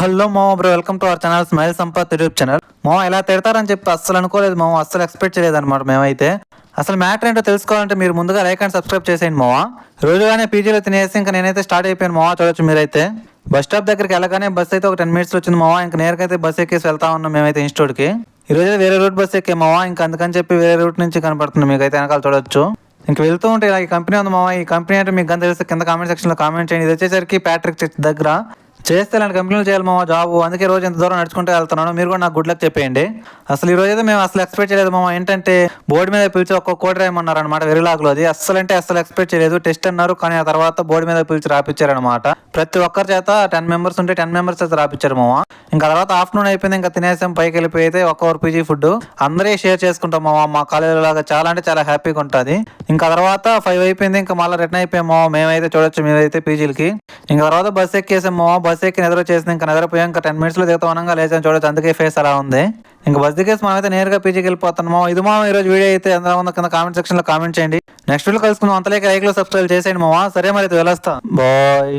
Hello మామ bro welcome to our channel smile Sampath YouTube channel. మామ ఇలా తిడతారని చెప్పి అస్సలు అనుకోలేదు మామ అస్సలు ఎక్స్పెక్ట్ చేయలేదు అనమాట మేమైతే. అసలు మ్యాటర్ ఏంటో తెలుసుకోవాలంటే మీరు ముందుగా లైక్ అండ్ సబ్స్క్రైబ్ చేసేయండి మావా రోజుగానే పీజీలో తినేసి ఇంకా నేనైతే స్టార్ట్ అయిపోయాను మావా చూడొచ్చు మీరైతే. బస్ స్టాప్ దగ్గరికి వెళ్ళగానే బస్ అయితే ఒక టెన్ మినిట్స్ వచ్చింది మావా ఇంకా నేరుగా అయితే బస్ ఎక్కేసి వెళ్తా ఉన్నాం మేమైతే ఇన్స్టిట్యూట్కి ఈ రోజు వేరే రూట్ బస్ ఎక్కే మావా ఇంకా అందుకని చెప్పి వేరే రూట్ నుంచి కనపడుతుంది మీకు అయితే వెనకాల చూడొచ్చు. ఇంక వెళ్తూ ఉంటే ఇలా ఈ కంపెనీ ఉంది మావా ఈ కంపెనీ అంటే మీకు గంత తెలిస్తే కింద కామెంట్ సెక్షన్లో కామెంట్ చేయండి. ఇది వచ్చేసరికి ప్యాట్రిక్ చర్చ్ దగ్గర. చేస్తే ఇలాంటి కంప్లీట్ చేయాలి మామ జాబు. అందుకే రోజు ఎంత దూరం నడుచుకుంటూ వెళ్తున్నాను. మీరు కూడా నాకు గుడ్ లక్ చెప్పేయండి. అసలు ఈ రోజు అయితే మేము అసలు ఎక్స్పెక్ట్ చేయలేదు మామ. ఏంటంటే బోర్డు మీద పిలిచి ఒక్కొక్క కోటి రాయమన్నారు అనమాట వెరిలాగ్లో అది. అసలు అంటే అసలు ఎక్స్పెక్ట్ చేయలేదు. టెస్ట్ అన్నారు కానీ ఆ తర్వాత బోర్డు మీద పిలిచి రాపిచ్చారనమాట ప్రతి ఒక్కరి చేత టెన్ మెంబర్స్ ఉంటే టెన్ మెంబర్స్ అయితే రాపిచ్చారు మామ. ఇంకా తర్వాత ఆఫ్టర్నూన్ అయిపోయింది ఇంకా తినేసాం పైకి వెళ్ళిపోయి అయితే ఒక్కొక్కరు పీజీ ఫుడ్ అందరే షేర్ చేసుకుంటాం మామ. మా కాలేజీలో లాగా చాలా అంటే చాలా హ్యాపీగా ఉంటుంది. ఇంకా తర్వాత ఫైవ్ అయిపోయింది ఇంకా మళ్ళీ రిటర్న్ అయిపోయాము మేమైతే చూడొచ్చు మేమైతే పీజీలకి ఇంకా తర్వాత బస్ ఎక్కేసాం మామ. బస్ ఎక్కి నిద్ర చేసింది. ఇంకా నిద్రపోయాం ఇంకా టెన్ మినిట్స్లో దిగుతాం అనగా లేచాం. చూడొచ్చు అందుకే ఫేస్ అలా ఉంది. ఇంకా బస్ దిగేసి మనం అయితే నేరుగా పీజీకి వెళ్ళిపోతున్నాము. ఇది మా ఈ రోజు వీడియో అయితే ఎంత ఉందో కింద కామెంట్ సెక్షన్లో కామెంట్ చేయండి. నెక్స్ట్ వీడియో కలుసుకుందాం. అంతలేక లైక్లో సబ్స్క్రైబ్ చేసేయండి మామ. సరే మరి అయితే వెళ్ళొస్తాం. బాయ్